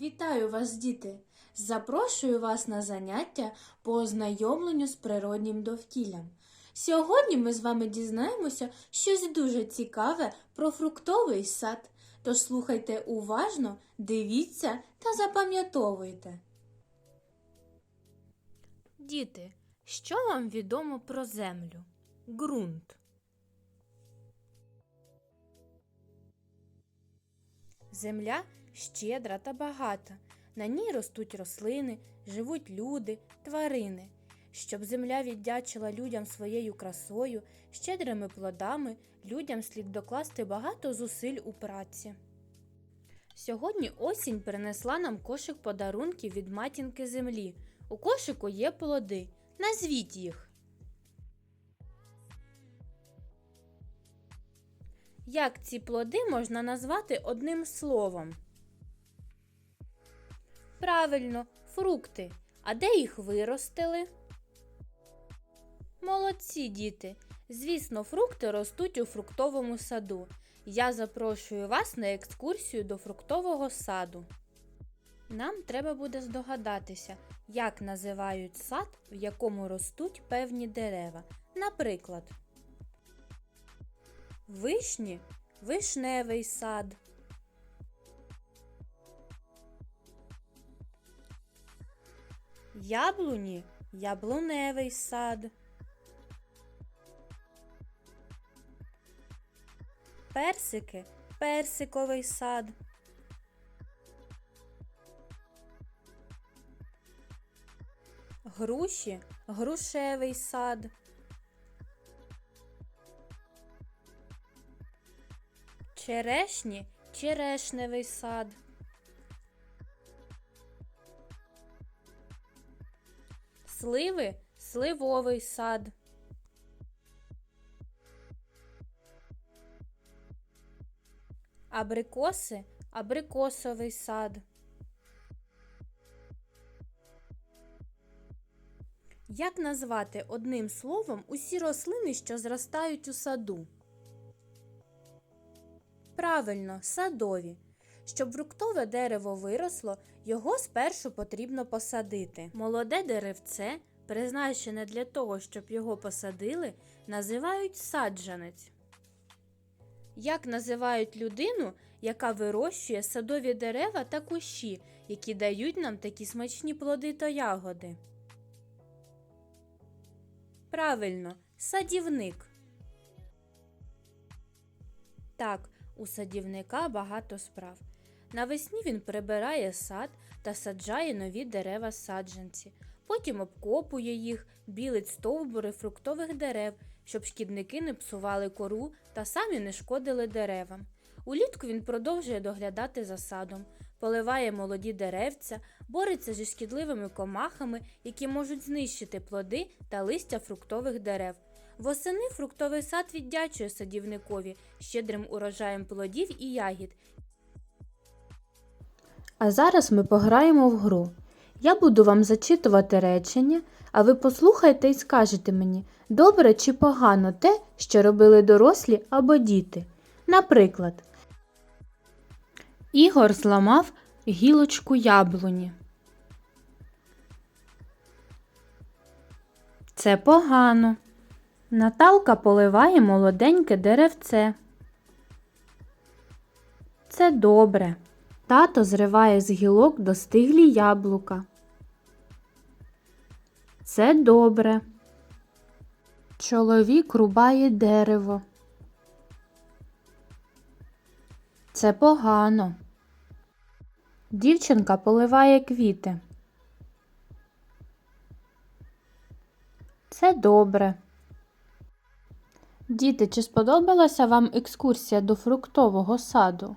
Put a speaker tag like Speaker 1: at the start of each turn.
Speaker 1: Вітаю вас, діти! Запрошую вас на заняття по ознайомленню з природнім довкіллям. Сьогодні ми з вами дізнаємося щось дуже цікаве про фруктовий сад. Тож слухайте уважно, дивіться та запам'ятовуйте. Діти, що вам відомо про землю? Ґрунт. Земля щедра та багата. На ній ростуть рослини, живуть люди, тварини. Щоб земля віддячила людям своєю красою, щедрими плодами, людям слід докласти багато зусиль у праці. Сьогодні осінь принесла нам кошик подарунків від матінки землі. У кошику є плоди. Назвіть їх. Як ці плоди можна назвати одним словом? Правильно, фрукти. А де їх виростили? Молодці діти. Звісно, фрукти ростуть у фруктовому саду. Я запрошую вас на екскурсію до фруктового саду. Нам треба буде здогадатися, як називають сад, в якому ростуть певні дерева. Наприклад, вишні вишневий сад. Яблуні яблуневий сад. Персики персиковий сад. Груші грушевий сад. Черешні черешневий сад. Сливи сливовий сад. Абрикоси абрикосовий сад. Як назвати одним словом усі рослини, що зростають у саду? Правильно, садові. Щоб фруктове дерево виросло, його спершу потрібно посадити. Молоде деревце, призначене для того, щоб його посадили, називають саджанець. Як називають людину, яка вирощує садові дерева та кущі, які дають нам такі смачні плоди та ягоди? Правильно, садівник. Так, у садівника багато справ. Навесні він прибирає сад та саджає нові дерева саджанці. Потім обкопує їх, білить стовбури фруктових дерев, щоб шкідники не псували кору та самі не шкодили деревам. Улітку він продовжує доглядати за садом, поливає молоді деревця, бореться зі шкідливими комахами, які можуть знищити плоди та листя фруктових дерев. Восени фруктовий сад віддячує садівникові щедрим урожаєм плодів і ягід. А зараз ми пограємо в гру. Я буду вам зачитувати речення, а ви послухайте і скажете мені, добре чи погано те, що робили дорослі або діти. Наприклад, Ігор зламав гілочку яблуні. Це погано. Наталка поливає молоденьке деревце. Це добре. Тато зриває з гілок достиглі яблука. Це добре. Чоловік рубає дерево. Це погано. Дівчинка поливає квіти. Це добре. Діти, чи сподобалася вам екскурсія до фруктового саду?